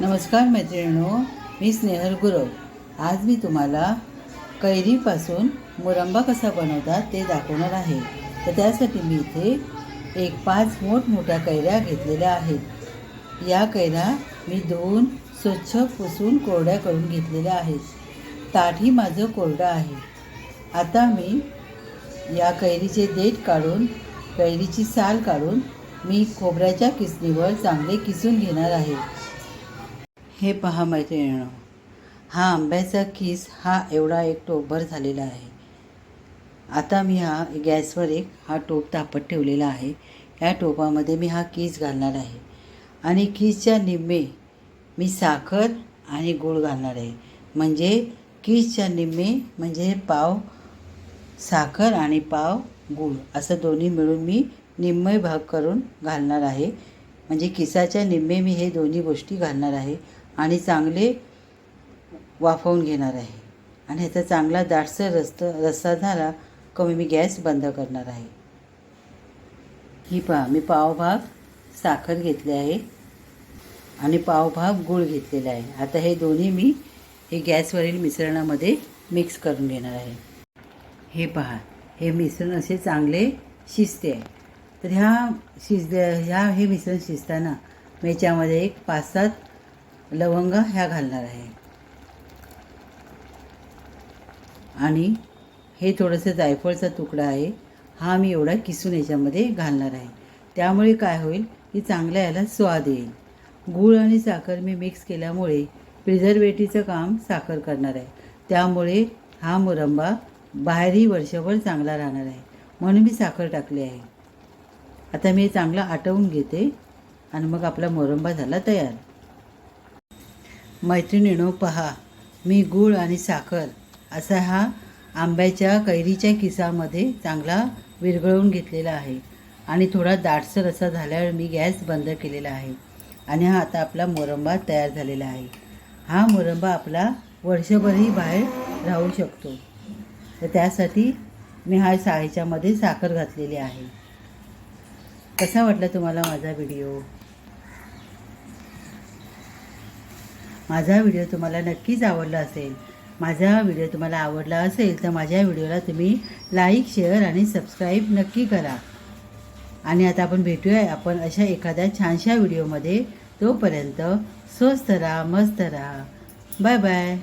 नमस्कार मैत्रिणींनो मी स्नेहल गुरव. आज मी तुम्हाला कैरीपासून मुरंबा कसा बनवतात ते दाखवणार आहे. तर त्यासाठी मी इथे एक पाच मोठमोठ्या कैऱ्या घेतलेल्या आहेत. या कैऱ्या मी धुवून स्वच्छ पुसून कोरड्या करून घेतलेल्या आहेत. ताटही माझं कोरडं आहे. आता मी या कैरीचे देठ काढून कैरीची साल काढून मी खोबऱ्याच्या किसणीवर चांगले किसून घेणार आहे. हे पहा मैत्रिणीनं. हा आंब्याचा किस हा एवढा एक टोपभर झालेला आहे. आता मी हा गॅसवर एक हा टोप तापत ठेवलेला आहे. या टोपामध्ये मी हा किस घालणार आहे. आणि किसच्या निम्मे मी साखर आणि गूळ घालणार आहे. म्हणजे किसच्या निम्मे म्हणजे पाव साखर आणि पाव गूळ. असं दोन्ही मिळून मी निम्मे भाग करून घालणार आहे. म्हणजे किसाच्या निम्मे मी हे दोन्ही गोष्टी घालणार आहे. आणि चांगले वाफवून घेणार आहे. आणि ह्याचा चांगला दाटसर रस्त रस्सा झाला कमी मी गॅस बंद करणार आहे. ही पहा मी पावभाग साखर घेतले आहे आणि पावभाग गूळ घेतलेला आहे. आता हे दोन्ही मी हे गॅसवरील मिश्रणामध्ये मिक्स करून घेणार आहे. हे पहा हे मिश्रण असे चांगले शिजते आहे. तर ह्या शिज ह्या हे मिश्रण शिजताना मी याच्यामध्ये एक पाच सात लवंगा ह्या घालणार आहे. आणि हे थोडंसं जायफळचा तुकडा आहे. हा मी एवढा किसून याच्यामध्ये घालणार आहे. त्यामुळे काय होईल? की चांगला याला स्वाद येईल. गूळ आणि साखर मी मिक्स केल्यामुळे प्रिझर्वेटिवचं काम साखर करणार आहे. त्यामुळे हा मुरंबा बाहेरही वर्षभर चांगला राहणार आहे. म्हणून मी साखर टाकली आहे. आता मी चांगलं आटवून घेते आणि मग आपला मोरंबा झाला तयार. मैत्रिणीनो पहा मी गूळ आणि साखर असा हा आंब्याच्या कैरीच्या किसामध्ये चांगला विरघळवून घेतलेला आहे. आणि थोडा दाटसर असा झाल्यावर मी गॅस बंद केलेला आहे. आणि हा आता आपला मोरंबा तयार झालेला आहे. हा मोरंबा आपला वर्षभरही बाहेर राहू शकतो. तर त्यासाठी मी हा ह्याच्यामध्ये साखर घातलेली आहे. कसा वाटला तुम्हाला माझा व्हिडिओ? माझा व्हिडिओ तुम्हाला नक्कीच आवडला असेल माझा व्हिडिओ तुम्हाला आवडला असेल तर माझ्या व्हिडिओला तुम्ही लाईक शेअर आणि सबस्क्राईब नक्की करा. आणि आता आपण भेटूया आपण अशा एखाद्या छानशा व्हिडिओमध्ये. तोपर्यंत स्वस्त राहा मस्त राहा. Bye bye.